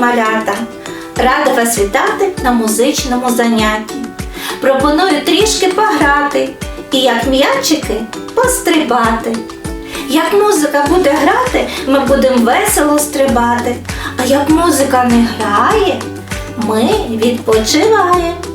малята! Рада вас вітати на музичному занятті. Пропоную трішки пограти і як м'ячики пострибати. Як музика буде грати, ми будемо весело стрибати. А як музика не грає, ми відпочиваємо.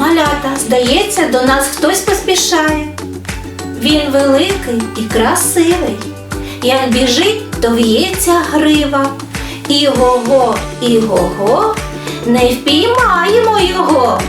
Малята, здається, до нас хтось поспішає. Він великий і красивий. Як біжить, то в'ється грива. І го-го, і го-го, не впіймаємо його.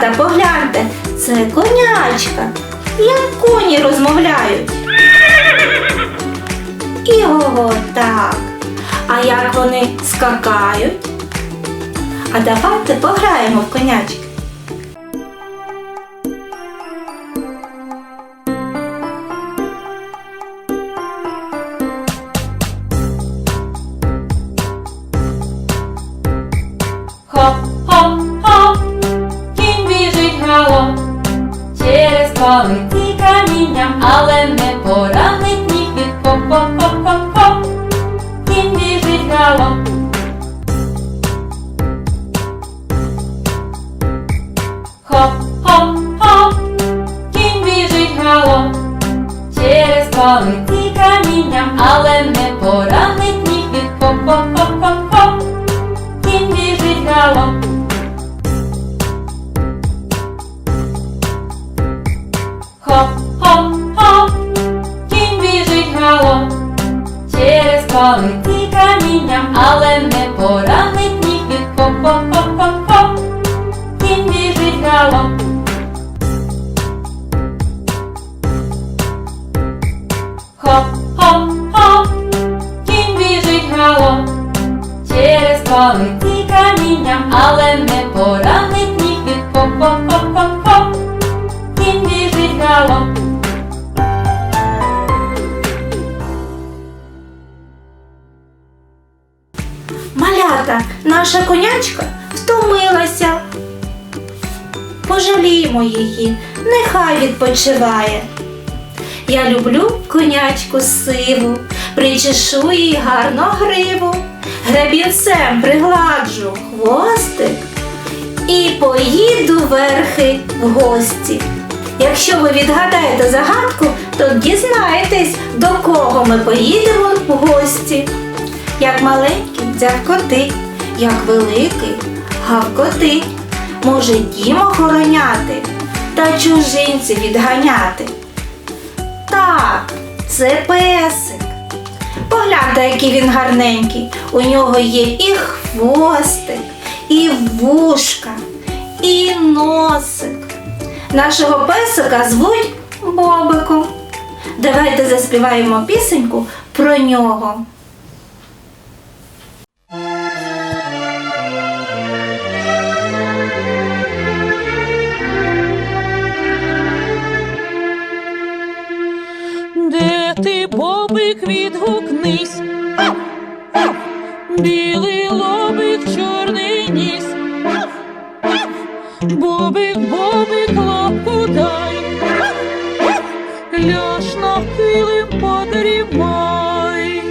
Малята, погляньте, це конячка. Як коні розмовляють. І ого, так. А як вони скакають? А давайте пограємо в конячки. Через палиці каміння, але не поранить ніг від хоп, Він біжить галом. Хоп, хоп, хоп, він біжить галом через палиці каміння, але не через палиці каміння, але не поранить ніг від хоп. Кінь біжить галом. Хоп, хоп, хоп, кінь біжить через палиці каміння, але не поранить Малята, наша конячка втомилася. Пожаліємо її, нехай відпочиває. Я люблю конячку сиву, причешу їй гарно гриву, гребінцем пригладжу хвостик і поїду верхи в гості. Якщо ви відгадаєте загадку, то дізнаєтесь, до кого ми поїдемо в гості. Як маленький дзявкотить, як великий гавкотить, може дім охороняти та чужинців відганяти. Так, це песик. Погляньте, який він гарненький. У нього є і хвостик, і вушка, і носик. Нашого песика звуть Бобиком. Давайте заспіваємо пісеньку про нього. Ти бобик, відгукнись. Білий лобик, чорний ніс. Бобик, бобик, лапку дай. Ляж на килим подрімай.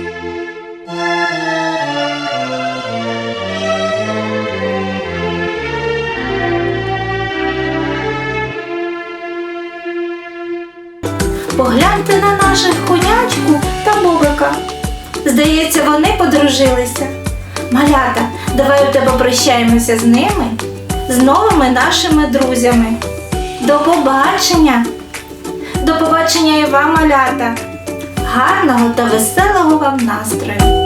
Погляньте на наших конячку та бобрика. Здається, вони подружилися. Малята, давай у тебе прощаємося з ними, з новими нашими друзями. До побачення! До побачення і вам, малята! Гарного та веселого вам настрою!